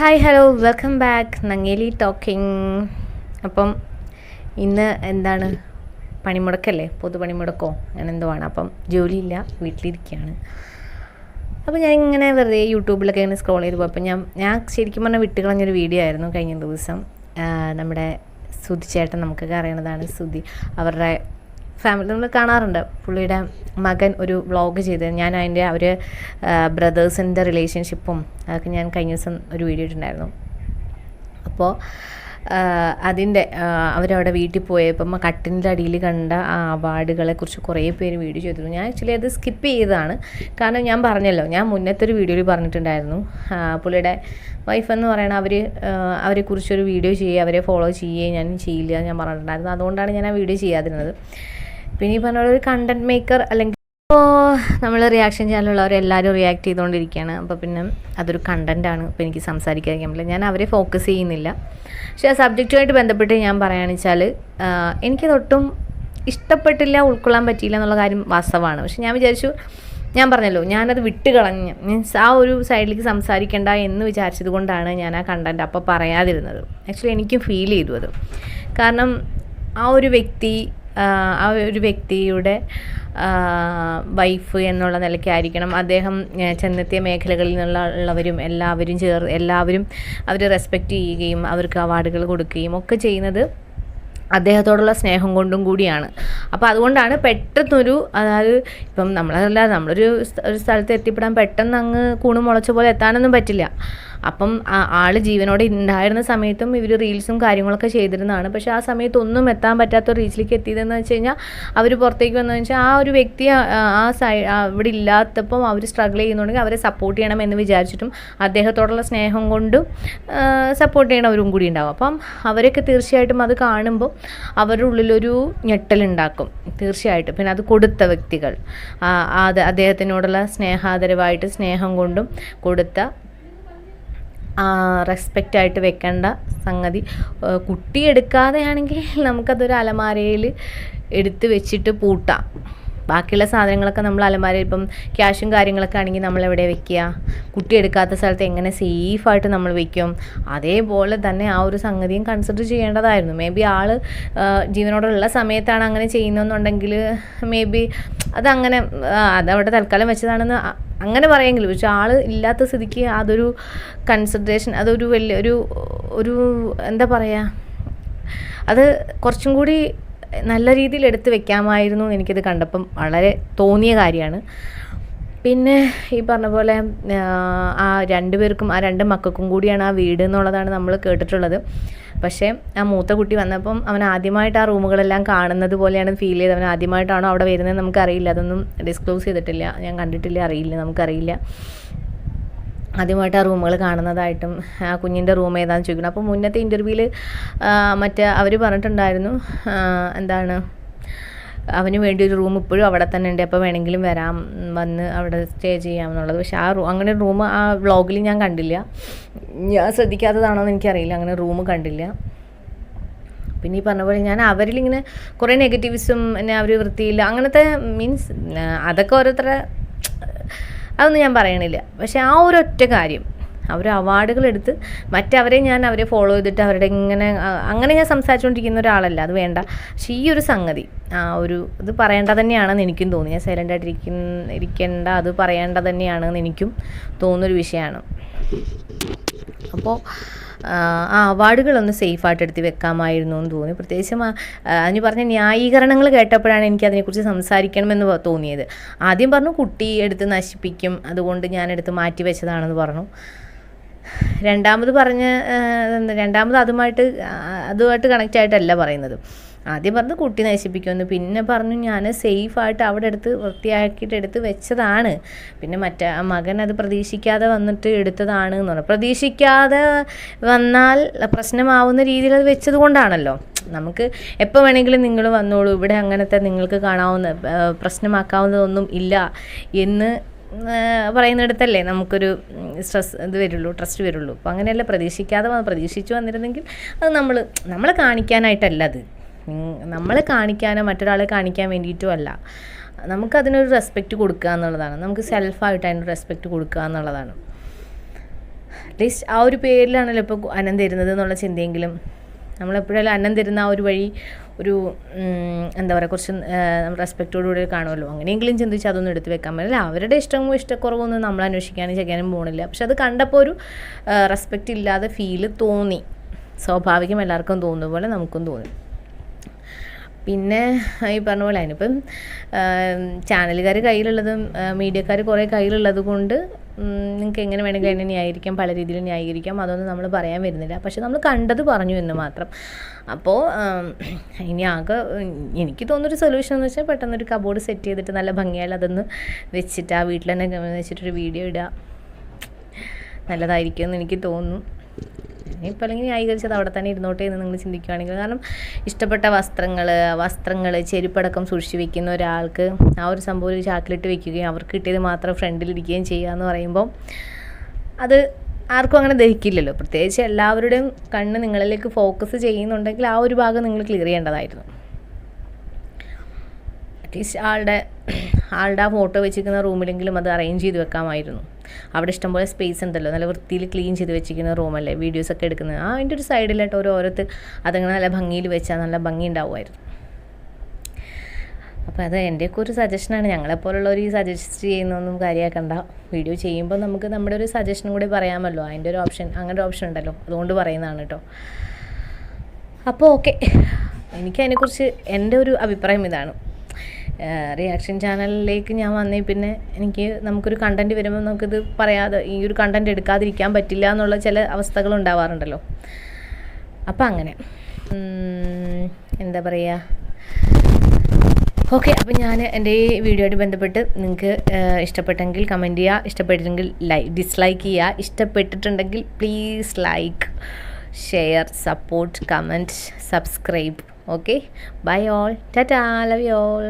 Hi hello welcome back Nangeli talking അപ്പം ഇന്ന് എന്താണ്? പണിമുടക്കല്ലേ? പൊതു പണിമുടക്കോ? അങ്ങനെ എന്തോ ആണ്. അപ്പം ജോലിയില്ല. വീട്ടിലിരിക്കുകയാണ്. അപ്പോൾ ഞാൻ ഇങ്ങനെ വെറുതെ യൂട്യൂബിലൊക്കെ ഇങ്ങനെ സ്ക്രോൾ ചെയ്ത് പോയപ്പോൾ ഞാൻ ഞാൻ ശരിക്കും പറഞ്ഞാൽ വിട്ടുകളഞ്ഞൊരു വീഡിയോ ആയിരുന്നു കഴിഞ്ഞ ദിവസം. നമ്മുടെ സുധി ചേട്ടൻ നമുക്കൊക്കെ അറിയണതാണ് സുധി. അവരുടെ ഫാമിലി നമ്മൾ കാണാറുണ്ട്. പുള്ളിയുടെ മകൻ ഒരു വ്ളോഗ് ചെയ്ത്. ഞാൻ അതിന്റെ അവർ ബ്രദേഴ്സിന്റെ റിലേഷൻഷിപ്പും അതൊക്കെ ഞാൻ കഴിഞ്ഞ ദിവസം ഒരു വീഡിയോ ഇട്ടിട്ടുണ്ടായിരുന്നു. അപ്പോൾ അതിന്റെ അവരവിടെ വീട്ടിൽ പോയപ്പം കട്ടിന്റെ അടിയിൽ കണ്ട ആ അവാർഡുകളെ കുറിച്ച് കുറേ പേര് വീഡിയോ ചെയ്തിരുന്നു. ഞാൻ ആക്ച്വലി അത് സ്കിപ്പ് ചെയ്തതാണ്. കാരണം ഞാൻ പറഞ്ഞല്ലോ ഞാൻ മുന്നത്തെ ഒരു വീഡിയോയിൽ പറഞ്ഞിട്ടുണ്ടായിരുന്നു. പുള്ളിയുടെ വൈഫ് എന്ന് പറയണ അവർ അവരെക്കുറിച്ചൊരു വീഡിയോ ചെയ്യുക അവരെ ഫോളോ ചെയ്യുകയും ഞാൻ ചെയ്യില്ല ഞാൻ പറഞ്ഞിട്ടുണ്ടായിരുന്നു. അതുകൊണ്ടാണ് ഞാൻ ആ വീഡിയോ ചെയ്യാതിരുന്നത്. പിന്നെ ഈ പറഞ്ഞ ഒരു കണ്ടന്റ് മേക്കർ അല്ലെങ്കിൽ ഇപ്പോൾ നമ്മൾ റിയാക്ഷൻ ചാനലുള്ളവർ എല്ലാവരും റിയാക്ട് ചെയ്തുകൊണ്ടിരിക്കുകയാണ് അപ്പോൾ പിന്നെ അതൊരു കണ്ടന്റാണ് ഇപ്പോൾ എനിക്ക് സംസാരിക്കാതിരിക്കാൻ പറ്റില്ല. ഞാൻ അവരെ ഫോക്കസ് ചെയ്യുന്നില്ല. പക്ഷേ ആ സബ്ജക്റ്റുമായിട്ട് ബന്ധപ്പെട്ട് ഞാൻ പറയുകയാണെന്ന് വെച്ചാൽ എനിക്കതൊട്ടും ഇഷ്ടപ്പെട്ടില്ല ഉൾക്കൊള്ളാൻ പറ്റിയില്ല എന്നുള്ള കാര്യം വാസ്തവമാണ്. പക്ഷെ ഞാൻ വിചാരിച്ചു ഞാൻ പറഞ്ഞല്ലോ ഞാനത് വിട്ട് കളഞ്ഞ് മീൻസ് ആ ഒരു സൈഡിലേക്ക് സംസാരിക്കേണ്ട എന്ന് വിചാരിച്ചത് കൊണ്ടാണ് ഞാൻ ആ കണ്ടന്റ് അപ്പോൾ പറയാതിരുന്നത്. ആക്ച്വലി എനിക്കും ഫീൽ ചെയ്തു അത്. കാരണം ആ ഒരു വ്യക്തി ആ, ഒരു വ്യക്തിയുടെ വൈഫ് എന്നുള്ള നിലയ്ക്കായിരിക്കണം. അദ്ദേഹം ചെന്നെത്തിയ മേഖലകളിൽ നിന്നുള്ള ഉള്ളവരും എല്ലാവരും ചേർ എല്ലാവരും അവരെ റെസ്പെക്റ്റ് ചെയ്യുകയും അവർക്ക് അവാർഡുകൾ കൊടുക്കുകയും ഒക്കെ ചെയ്യുന്നത് അദ്ദേഹത്തോടുള്ള സ്നേഹം കൊണ്ടും കൂടിയാണ്. അപ്പോൾ അതുകൊണ്ടാണ് പെട്ടെന്നൊരു അതായത് ഇപ്പം നമ്മളല്ല നമ്മളൊരു ഒരു സ്ഥലത്ത് എത്തിപ്പെടാൻ പെട്ടെന്ന് അങ്ങ് കൂണ് മുളച്ച പോലെ എത്താനൊന്നും പറ്റില്ല. അപ്പം ആൾ ജീവനോടെ ഉണ്ടായിരുന്ന സമയത്തും ഇവർ റീൽസും കാര്യങ്ങളൊക്കെ ചെയ്തിരുന്നതാണ്. പക്ഷേ ആ സമയത്ത് ഒന്നും എത്താൻ പറ്റാത്ത റീച്ചിലേക്ക് എത്തിയതെന്ന് വെച്ച് കഴിഞ്ഞാൽ അവർ പുറത്തേക്ക് വന്നതെന്ന് വെച്ചാൽ ആ ഒരു വ്യക്തി ആ- സൈ അവിടെ ഇല്ലാത്തപ്പം അവർ സ്ട്രഗിൾ ചെയ്യുന്നുണ്ടെങ്കിൽ അവരെ സപ്പോർട്ട് ചെയ്യണം എന്ന് വിചാരിച്ചിട്ടും അദ്ദേഹത്തോടുള്ള സ്നേഹം കൊണ്ടും സപ്പോർട്ട് ചെയ്യണവരും കൂടി ഉണ്ടാവും അപ്പം അവരൊക്കെ തീർച്ചയായിട്ടും അത് കാണുമ്പോൾ അവരുടെ ഉള്ളിലൊരു ഞെട്ടലുണ്ടാക്കും തീർച്ചയായിട്ടും. പിന്നെ അത് കൊടുത്ത വ്യക്തികൾ. അത് അദ്ദേഹത്തിനോടുള്ള സ്നേഹാദരവായിട്ട് സ്നേഹം കൊണ്ടും കൊടുത്ത റെസ്പെക്റ്റ് ആയിട്ട് വെക്കേണ്ട സംഗതി. കുട്ടി എടുക്കാതെയാണെങ്കിൽ നമുക്കതൊരു അലമാരയിൽ എടുത്ത് വെച്ചിട്ട് പൂട്ടാം. ബാക്കിയുള്ള സാധനങ്ങളൊക്കെ നമ്മൾ അലമാരയിൽ ഇപ്പം ക്യാഷും കാര്യങ്ങളൊക്കെ ആണെങ്കിൽ നമ്മൾ എവിടെ വെക്കുക? കുട്ടി എടുക്കാത്ത സ്ഥലത്ത് എങ്ങനെ സേഫായിട്ട് നമ്മൾ വെക്കും? അതേപോലെ തന്നെ ആ ഒരു സംഗതിയും കൺസിഡർ ചെയ്യേണ്ടതായിരുന്നു. മേ ബി ആൾ ജീവനോടുള്ള സമയത്താണ് അങ്ങനെ ചെയ്യുന്നതെന്നുണ്ടെങ്കിൽ മേ ബി അതങ്ങനെ അതവിടെ തൽക്കാലം വെച്ചതാണെന്ന് അങ്ങനെ പറയുമെങ്കിലും പക്ഷെ ആൾ ഇല്ലാത്ത സ്ഥിതിക്ക് അതൊരു കൺസിഡറേഷൻ അതൊരു വലിയ ഒരു ഒരു എന്താ പറയുക അത് കുറച്ചും കൂടി നല്ല രീതിയിൽ എടുത്തു വെക്കാമായിരുന്നു എനിക്കത് കണ്ടപ്പം വളരെ തോന്നിയ കാര്യമാണ്. പിന്നെ ഈ പറഞ്ഞ പോലെ ആ രണ്ട് പേർക്കും ആ രണ്ട് മക്കൾക്കും കൂടിയാണ് ആ വീട് എന്നുള്ളതാണ് നമ്മൾ കേട്ടിട്ടുള്ളത്. പക്ഷേ ആ മൂത്ത കുട്ടി വന്നപ്പം അവൻ ആദ്യമായിട്ട് ആ റൂമുകളെല്ലാം കാണുന്നത് പോലെയാണ് ഫീൽ ചെയ്തത്. അവൻ ആദ്യമായിട്ടാണോ അവിടെ വരുന്നത് നമുക്കറിയില്ല. അതൊന്നും ഡിസ്ക്ലോസ് ചെയ്തിട്ടില്ല. ഞാൻ കണ്ടിട്ടില്ല അറിയില്ല നമുക്കറിയില്ല. ആദ്യമായിട്ട് ആ റൂമുകൾ കാണുന്നതായിട്ടും ആ കുഞ്ഞിന്റെ റൂം ഏതാണെന്ന് ചോദിക്കണം അപ്പോൾ മുന്നത്തെ ഇന്റർവ്യൂവിൽ മറ്റേ അവർ പറഞ്ഞിട്ടുണ്ടായിരുന്നു എന്താണ് അവന് വേണ്ടി ഒരു റൂം ഇപ്പോഴും അവിടെ തന്നെ ഉണ്ട്. അപ്പോൾ വേണമെങ്കിലും വരാം വന്ന് അവിടെ സ്റ്റേ ചെയ്യാം എന്നുള്ളത് പക്ഷേ ആ റൂ അങ്ങനെ റൂം ആ വ്ളോഗിൽ ഞാൻ കണ്ടില്ല. ഞാൻ ശ്രദ്ധിക്കാത്തതാണോ എന്ന് എനിക്കറിയില്ല. അങ്ങനെ റൂം കണ്ടില്ല. പിന്നെ ഈ പറഞ്ഞ പോലെ ഞാൻ അവരിലിങ്ങനെ കുറേ നെഗറ്റീവ്സും എന്നെ അവർ വൃത്തിയില്ല അങ്ങനത്തെ മീൻസ് അതൊക്കെ ഓരോരുത്തരെ അതൊന്നും ഞാൻ പറയണില്ല. പക്ഷേ ആ ഒരു ഒറ്റ കാര്യം അവർ അവാർഡുകൾ എടുത്ത് മറ്റവരെ ഞാൻ അവരെ ഫോളോ ചെയ്തിട്ട് അവരുടെ ഇങ്ങനെ അങ്ങനെ ഞാൻ സംസാരിച്ചുകൊണ്ടിരിക്കുന്ന ഒരാളല്ല അത് വേണ്ട. പക്ഷേ ഈ ഒരു സംഗതി ആ ഒരു ഇത് പറയേണ്ട തന്നെയാണെന്ന് എനിക്കും തോന്നി. ഞാൻ സൈലന്റ് ആയിട്ടിരിക്കുന്ന ഇരിക്കേണ്ട അത് പറയേണ്ട തന്നെയാണെന്ന് എനിക്കും തോന്നുന്നൊരു വിഷയമാണ്. അപ്പോൾ ആ അവാർഡുകളൊന്ന് സേഫായിട്ട് എടുത്ത് വെക്കാമായിരുന്നു എന്ന് തോന്നി. പ്രത്യേകിച്ചും അതിന് പറഞ്ഞ ന്യായീകരണങ്ങൾ കേട്ടപ്പോഴാണ് എനിക്ക് അതിനെക്കുറിച്ച് സംസാരിക്കണമെന്ന് തോന്നിയത്. ആദ്യം പറഞ്ഞു കുട്ടി എടുത്ത് നശിപ്പിക്കും അതുകൊണ്ട് ഞാൻ എടുത്ത് മാറ്റി വെച്ചതാണെന്ന് പറഞ്ഞു. രണ്ടാമത് പറഞ്ഞ് രണ്ടാമത് അതുമായിട്ട് അതുമായിട്ട് കണക്റ്റ് ആയിട്ടല്ല പറയുന്നത്. ആദ്യം പറഞ്ഞു കുട്ടി നശിപ്പിക്കുമെന്ന്. പിന്നെ പറഞ്ഞു ഞാൻ സേഫായിട്ട് അവിടെ എടുത്ത് വൃത്തിയാക്കിയിട്ട് എടുത്ത് വെച്ചതാണ്. പിന്നെ മറ്റേ മകൻ അത് പ്രതീക്ഷിക്കാതെ വന്നിട്ട് എടുത്തതാണ് എന്ന് പറഞ്ഞു. പ്രതീക്ഷിക്കാതെ വന്നാൽ പ്രശ്നമാവുന്ന രീതിയിൽ അത് വെച്ചത് കൊണ്ടാണല്ലോ. നമുക്ക് എപ്പോൾ വേണമെങ്കിലും നിങ്ങൾ വന്നോളൂ. ഇവിടെ അങ്ങനത്തെ നിങ്ങൾക്ക് കാണാവുന്ന പ്രശ്നമാക്കാവുന്നതൊന്നും ഇല്ല എന്ന് പറയുന്നിടത്തല്ലേ നമുക്കൊരു സ്ട്രെസ് ഇത് വരുള്ളൂ ട്രസ്റ്റ് വരുള്ളൂ. അപ്പോൾ അങ്ങനെയല്ല പ്രതീക്ഷിക്കാതെ പ്രതീക്ഷിച്ചു വന്നിരുന്നെങ്കിൽ അത് നമ്മൾ നമ്മളെ കാണിക്കാനായിട്ടല്ല അത്. നമ്മളെ കാണിക്കാനോ മറ്റൊരാളെ കാണിക്കാൻ വേണ്ടിയിട്ടും അല്ല. നമുക്കതിനൊരു റെസ്പെക്റ്റ് കൊടുക്കുക എന്നുള്ളതാണ്. നമുക്ക് സെൽഫായിട്ട് അതിനൊരു റെസ്പെക്റ്റ് കൊടുക്കുക എന്നുള്ളതാണ്. അറ്റ്ലീസ്റ്റ് ആ ഒരു പേരിലാണല്ലോ ഇപ്പോൾ അന്നം തരുന്നത് എന്നുള്ള ചിന്തയെങ്കിലും. നമ്മളെപ്പോഴായാലും അന്നം തരുന്ന ആ ഒരു വഴി ഒരു എന്താ പറയുക കുറച്ച് റെസ്പെക്റ്റോടുകൂടി കാണുമല്ലോ അങ്ങനെയെങ്കിലും ചിന്തിച്ച് അതൊന്നും എടുത്ത് വെക്കാൻ പറ്റില്ല. അവരുടെ ഇഷ്ടമോ ഇഷ്ടക്കുറവൊന്നും നമ്മൾ അന്വേഷിക്കാനും ചെയ്യാനും പോകണില്ല പക്ഷെ അത് കണ്ടപ്പോൾ ഒരു റെസ്പെക്റ്റ് ഇല്ലാതെ ഫീൽ തോന്നി. സ്വാഭാവികം എല്ലാവർക്കും തോന്നുന്ന പോലെ നമുക്കും തോന്നി. പിന്നെ ഈ പറഞ്ഞ പോലെ അതിനിപ്പം ചാനലുകാർ കയ്യിലുള്ളതും മീഡിയക്കാർ കുറേ കയ്യിലുള്ളത് കൊണ്ട് നിങ്ങൾക്ക് എങ്ങനെ വേണമെങ്കിൽ അതിനെ ന്യായീകരിക്കാം പല രീതിയിൽ ന്യായീകരിക്കാം അതൊന്നും നമ്മൾ പറയാൻ വരുന്നില്ല. പക്ഷെ നമ്മൾ കണ്ടത് പറഞ്ഞു എന്ന് മാത്രം. അപ്പോൾ ഇനി ആകെ എനിക്ക് തോന്നുന്നൊരു സൊല്യൂഷൻ എന്ന് വെച്ചാൽ പെട്ടെന്നൊരു കബോർഡ് സെറ്റ് ചെയ്തിട്ട് നല്ല ഭംഗിയാൽ അതൊന്ന് വെച്ചിട്ട് ആ വീട്ടിൽ തന്നെ വെച്ചിട്ടൊരു വീഡിയോ ഇടുക. നല്ലതായിരിക്കും എന്ന് എനിക്ക് തോന്നുന്നു. ഇപ്പം അല്ലെങ്കിൽ ന്യായീകരിച്ചത് അവിടെ തന്നെ ഇരുന്നോട്ടെ എന്ന് നിങ്ങൾ ചിന്തിക്കുകയാണെങ്കിൽ കാരണം ഇഷ്ടപ്പെട്ട വസ്ത്രങ്ങൾ വസ്ത്രങ്ങൾ ചെരുപ്പടക്കം സൂക്ഷിച്ച് വെക്കുന്ന ഒരാൾക്ക് ആ ഒരു സംഭവം ഒരു ചാക്കിലിട്ട് വെക്കുകയും അവർക്ക് കിട്ടിയത് മാത്രം ഫ്രണ്ടിലിരിക്കുകയും ചെയ്യുക എന്ന് പറയുമ്പോൾ അത് ആർക്കും അങ്ങനെ ദഹിക്കില്ലല്ലോ. പ്രത്യേകിച്ച് എല്ലാവരുടെയും കണ്ണ് നിങ്ങളിലേക്ക് ഫോക്കസ് ചെയ്യുന്നുണ്ടെങ്കിൽ ആ ഒരു ഭാഗം നിങ്ങൾ ക്ലിയർ ചെയ്യേണ്ടതായിരുന്നു. അറ്റ്ലീസ്റ്റ് ആളുടെ ആളുടെ ആ ഫോട്ടോ വെച്ചിരിക്കുന്ന റൂമിലെങ്കിലും അത് അറേഞ്ച് ചെയ്ത് വെക്കാമായിരുന്നു. അവിടെ ഇഷ്ടംപോലെ സ്പേസ് ഉണ്ടല്ലോ. നല്ല വൃത്തിയിൽ ക്ലീൻ ചെയ്ത് വെച്ചിരിക്കുന്ന റൂമല്ലേ വീഡിയോസൊക്കെ എടുക്കുന്നത്. ആ അതിന്റെ ഒരു സൈഡിലായിട്ട് ഓരോ ഓരോത്ത് അതങ്ങനെ നല്ല ഭംഗിയിൽ വെച്ചാൽ നല്ല ഭംഗി ഉണ്ടാവുമായിരുന്നു. അപ്പോൾ അത് എന്റെയൊക്കെ ഒരു സജഷനാണ് ഞങ്ങളെപ്പോലുള്ളവർ ഈ സജസ്റ്റ് ചെയ്യുന്നൊന്നും കാര്യമാക്കണ്ട. വീഡിയോ ചെയ്യുമ്പോൾ നമുക്ക് നമ്മുടെ ഒരു സജഷനും കൂടി പറയാമല്ലോ. അതിന്റെ ഒരു ഓപ്ഷൻ അങ്ങനെ ഒരു ഓപ്ഷൻ ഉണ്ടല്ലോ. അതുകൊണ്ട് പറയുന്നതാണ് കേട്ടോ. അപ്പോൾ ഓക്കെ എനിക്കതിനെക്കുറിച്ച് എന്റെ ഒരു അഭിപ്രായം ഇതാണ്. റിയാക്ഷൻ ചാനലിലേക്ക് ഞാൻ വന്നേ. പിന്നെ എനിക്ക് നമുക്കൊരു കണ്ടന്റ് വരുമ്പോൾ നമുക്കിത് പറയാതെ ഈ ഒരു കണ്ടന്റ് എടുക്കാതിരിക്കാൻ പറ്റില്ല എന്നുള്ള ചില അവസ്ഥകൾ ഉണ്ടാവാറുണ്ടല്ലോ. അപ്പം അങ്ങനെ. എന്താ പറയുക ഓക്കെ അപ്പം ഞാൻ എന്റെ ഈ വീഡിയോയായിട്ട് ബന്ധപ്പെട്ട് നിങ്ങൾക്ക് ഇഷ്ടപ്പെട്ടെങ്കിൽ കമന്റ് ചെയ്യുക ഇഷ്ടപ്പെട്ടിട്ടുണ്ടെങ്കിൽ ലൈ ഡിസ്ലൈക്ക് ചെയ്യുക ഇഷ്ടപ്പെട്ടിട്ടുണ്ടെങ്കിൽ please like share support comment subscribe okay? Bye all tata love you all